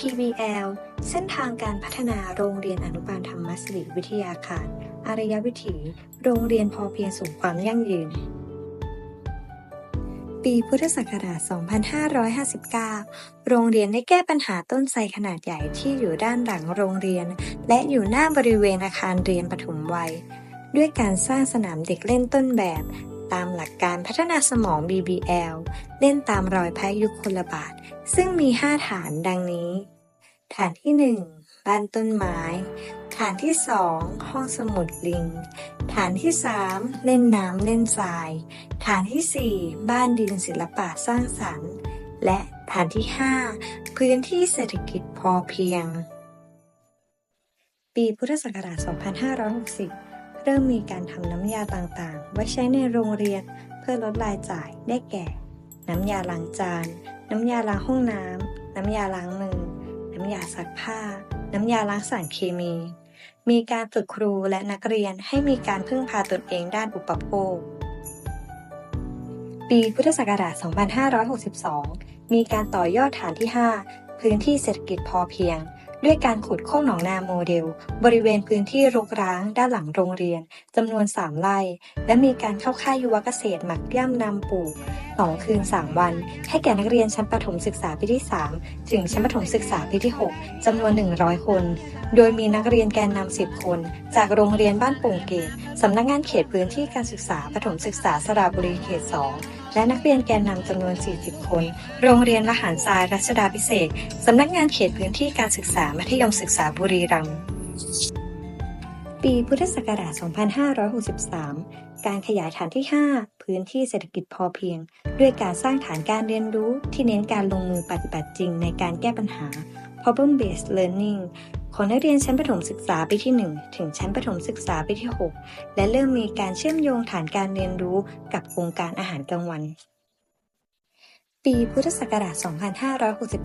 PBL เส้นทางการพัฒนาโรงเรียนอนุบาลธรรมสิริวิทยาคาร อารยวิถี โรงเรียนพอเพียงสู่ความยั่งยืน ปีพุทธศักราช 2559 โรงเรียนได้แก้ปัญหาต้นไทรขนาดใหญ่ที่อยู่ด้านหลังโรงเรียน และอยู่หน้าบริเวณอาคารเรียนปฐมวัย ด้วยการสร้างสนามเด็กเล่นต้นแบบ ตามหลักการพัฒนาสมอง BBL เล่นตามรอยพระยุคลบาท ซึ่งมี 5 ฐานดังนี้ ฐานที่ 1 บ้านต้นไม้ ฐานที่ 2 ห้องสมุดลิง ฐานที่ 3 เล่นน้ำเล่นทราย ฐานที่ 4 บ้านดินศิลปะสร้างสรรค์ และฐานที่ 5 พื้นที่เศรษฐกิจพอเพียง ปีพุทธศักราช 2560 เริ่มมีการทำน้ำยาต่างๆ ไว้ใช้ในโรงเรียนเพื่อลดรายจ่ายได้แก่ น้ำยาล้างจาน น้ำยาล้างห้องน้ำ น้ำยาล้างมือ น้ำยาซักผ้า น้ำยาล้างสารเคมี มีการฝึกครูและนักเรียนให้มีการพึ่งพาตนเองด้านอุปโภค ปีพุทธศักราช 2562 มีการต่อยอดฐานที่ 5 พื้นที่เศรษฐกิจพอเพียง ด้วยการขุดโคกหนองนาโมเดล บริเวณพื้นที่รกร้างด้านหลังโรงเรียนจำนวน 3ไร่และมีการเข้าค่ายยุวเกษตรหมักย่ำนำปลูก2คืน 3 วัน ให้แก่นักเรียนชั้นประถมศึกษาปีที่ 3 ถึงชั้นประถมศึกษาปีที่ 6จำนวน 100 คน โดยมีนักเรียนแกนนำ10 คน จากโรงเรียนบ้านโป่งเกตสำนักงานเขตพื้นที่การศึกษาประถมศึกษาสระบุรีเขต 2 และนักเรียนแกนนำจำนวน 40 คน โรงเรียนละหารทรายรัชดาพิเศษสำนักงานเขตพื้นที่การศึกษามัธยมศึกษาบุรีรัมย์ ปีพุทธศักราช 2563 การขยายฐานที่ 5 พื้นที่เศรษฐกิจพอเพียง ด้วยการสร้างฐานการเรียนรู้ที่เน้นการลงมือปฏิบัติจริงในการแก้ปัญหา problem based learning ของนักเรียนชั้นประถมศึกษาปีที่ 1 ถึงชั้นประถมศึกษาปีที่ 6 และเริ่มมีการเชื่อมโยงฐานการเรียนรู้กับโครงการอาหารกลางวัน ปีพุทธศักราช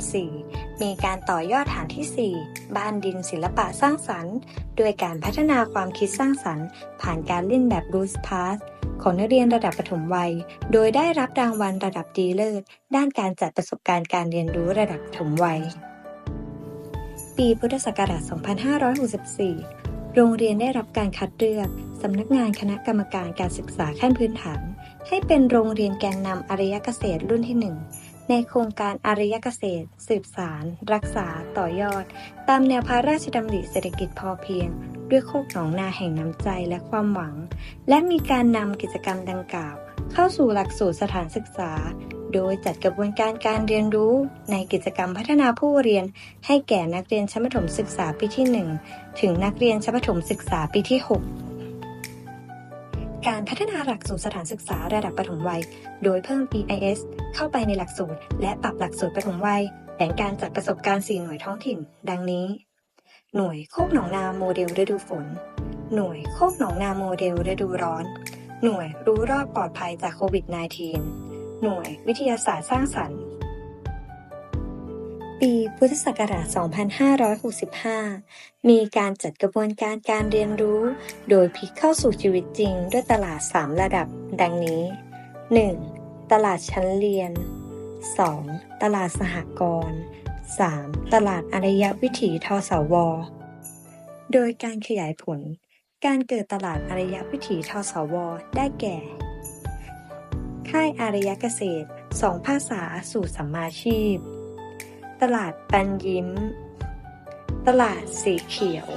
2564 มีการต่อยอดฐานที่ 4 บ้านดินศิลปะสร้างสรรค์ด้วยการพัฒนาความคิดสร้างสรรค์ ผ่านการเล่นแบบ r o o t s Pass ของนักเรียนระดับประถมวัย โดยได้รับรางวัลระดับดีเลิศด้านการจัดประสบการณ์การเรียนรู้ระดับประถมวัย ปีพุทธศักราช 2564 โรงเรียนได้รับการคัดเลือกสำนักงานคณะกรรมการการศึกษาขั้นพื้นฐาน ให้เป็นโรงเรียนแกนนำอารยเกษตรรุ่นที่ 1 ในโครงการอารยเกษตร สืบสาร รักษา ต่อยอด ตามแนวพระราชดำริเศรษฐกิจพอเพียง ด้วยโคกหนองนาแห่งน้ำใจและความหวัง และมีการนำกิจกรรมดังกล่าว เข้าสู่หลักสูตรสถานศึกษา โดยจัดกระบวนการการเรียนรู้ในกิจกรรมพัฒนาผู้เรียน ให้แก่นักเรียนชั้นประถมศึกษาปีที่ 1 ถึงนักเรียนชั้นประถมศึกษาปีที่ 6 การพัฒนาหลักสูตรสถานศึกษาระดับประถมวัย โดยเพิ่ม EIS เข้าไปในหลักสูตร และปรับหลักสูตรประถมวัยแผนการจัดประสบการณ์ 4 หน่วยท้องถิ่น ดังนี้ หน่วยโคกหนองนาโมเดลฤดูฝน หน่วยโคกหนองนาโมเดลฤดูร้อน หน่วยรู้รอดปลอดภัยจากโควิด -19 หน่วย วิทยาศาสตร์สร้างสรรค์ ปีพุทธศักราช 2565 มีการจัดกระบวนการการเรียนรู้ โดยพลิกเข้าสู่ชีวิตจริงด้วยตลาด 3 ระดับ ดังนี้ 1. ตลาดชั้นเรียน 2. ตลาดสหกรณ์ 3. ตลาดอารยวิถีทสว โดยการขยายผล การเกิดตลาดอารยวิถีทสว ได้แก่ ค่ายอารยเกษตรสองภาษาสู่สัมมาชีพ ตลาดปันยิ้ม ตลาดสีเขียว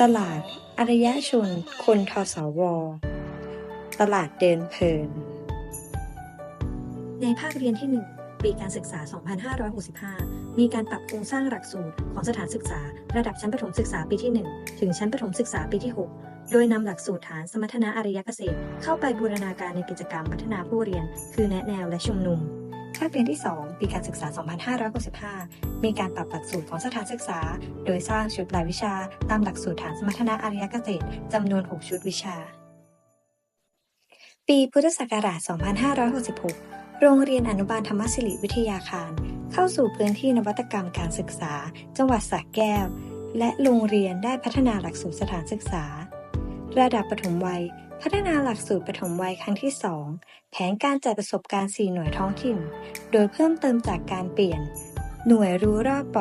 ตลาดอารยชนคนทสว ตลาดเดินเพลิน ในภาคเรียนที่ 1 ปีการศึกษา 2565 มีการปรับโครงสร้างหลักสูตรของสถานศึกษา ระดับชั้นประถมศึกษาปีที่ 1 ถึงชั้นประถมศึกษาปีที่ 6 โดยนำหลักสูตรฐานสมรรถนะอารยเกษตร เข้าไปบูรณาการในกิจกรรมพัฒนาผู้เรียน คือแนะแนวและชุมนุมภาคเรียนที่ 2 ปีการศึกษา 2565 มีการปรับหลักสูตรของสถานศึกษา โดยสร้างชุดรายวิชา ตามหลักสูตรฐานสมรรถนะอารยเกษตรจำนวน 6 ชุดวิชา ปีพุทธศักราช 2566 โรงเรียนอนุบาลธรรมศิริวิทยาคาร เข้าสู่พื้นที่นวัตกรรมการศึกษา จังหวัดสระแก้ว และโรงเรียนได้พัฒนาหลักสูตรสถานศึกษา ระดับปฐมวัย พัฒนาหลักสูตรปฐมวัยครั้งที่ 2 แผนการจัดประสบการณ์ 4 หน่วยท้องถิ่น โดยเพิ่มเติมจากการเปลี่ยน หน่วยรู้รอบปลอด